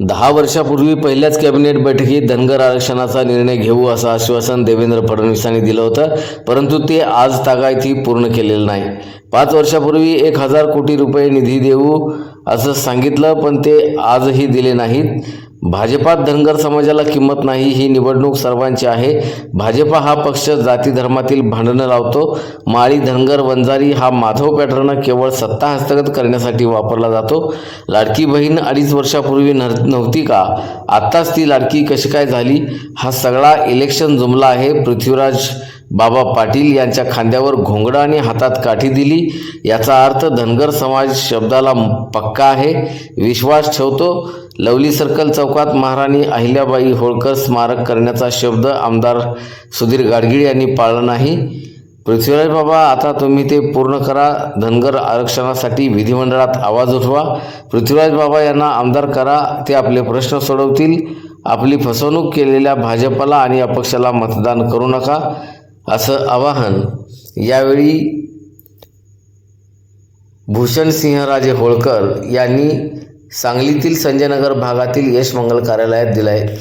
दहा वर्षापूर्वी पहिल्याच कॅबिनेट बैठकीत धनगर आरक्षणाचा निर्णय घेऊ असं आश्वासन देवेंद्र फडणवीसांनी दिलं होतं परंतु ते आज तागायती पूर्ण केलेलं नाही. पाच वर्षापूर्वी एक हजार कोटी रुपये निधी देऊ असं सांगितलं पण ते आजही दिले नाहीत. भाजपात धनगर समाजाला किंमत नाही ही निवडणूक सर्वांची आहे. भाजपा हा पक्ष जाती धर्मातील भांडणं लावतो. माळी धनगर वंजारी हा माधव पॅटर्न केवळ सत्ता हस्तगत करण्यासाठी वापरला जातो. लाडकी बहीण अडीच वर्षापूर्वी नव्हती का? आत्ताच ती लाडकी कशी काय झाली? हा सगळा इलेक्शन जुमला आहे. पृथ्वीराज बाबा पाटील यांच्या खांद्यावर घोंगडा आणि हातात काठी दिली. याचा अर्थ धनगर समाज शब्दाला पक्का आहे. विश्वास ठेवतो. लवली सर्कल चौकात महाराणी अहिल्याबाई होळकर स्मारक करण्याचा शब्द आमदार सुधीर गाडगीळ यांनी पाळला नाही. पृथ्वीराज बाबा आता तुम्ही ते पूर्ण करा. धनगर आरक्षणासाठी विधिमंडळात आवाज उठवा. पृथ्वीराज बाबा यांना आमदार करा. ते आपले प्रश्न सोडवतील. आपली फसवणूक केलेल्या भाजपला आणि अपक्षाला मतदान करू नका. असं आवाहन यावेळी भूषण सिंहराजे होळकर यांनी सांगलीतील संजयनगर भागातील यश मंगल कार्यालयात दिलं आहे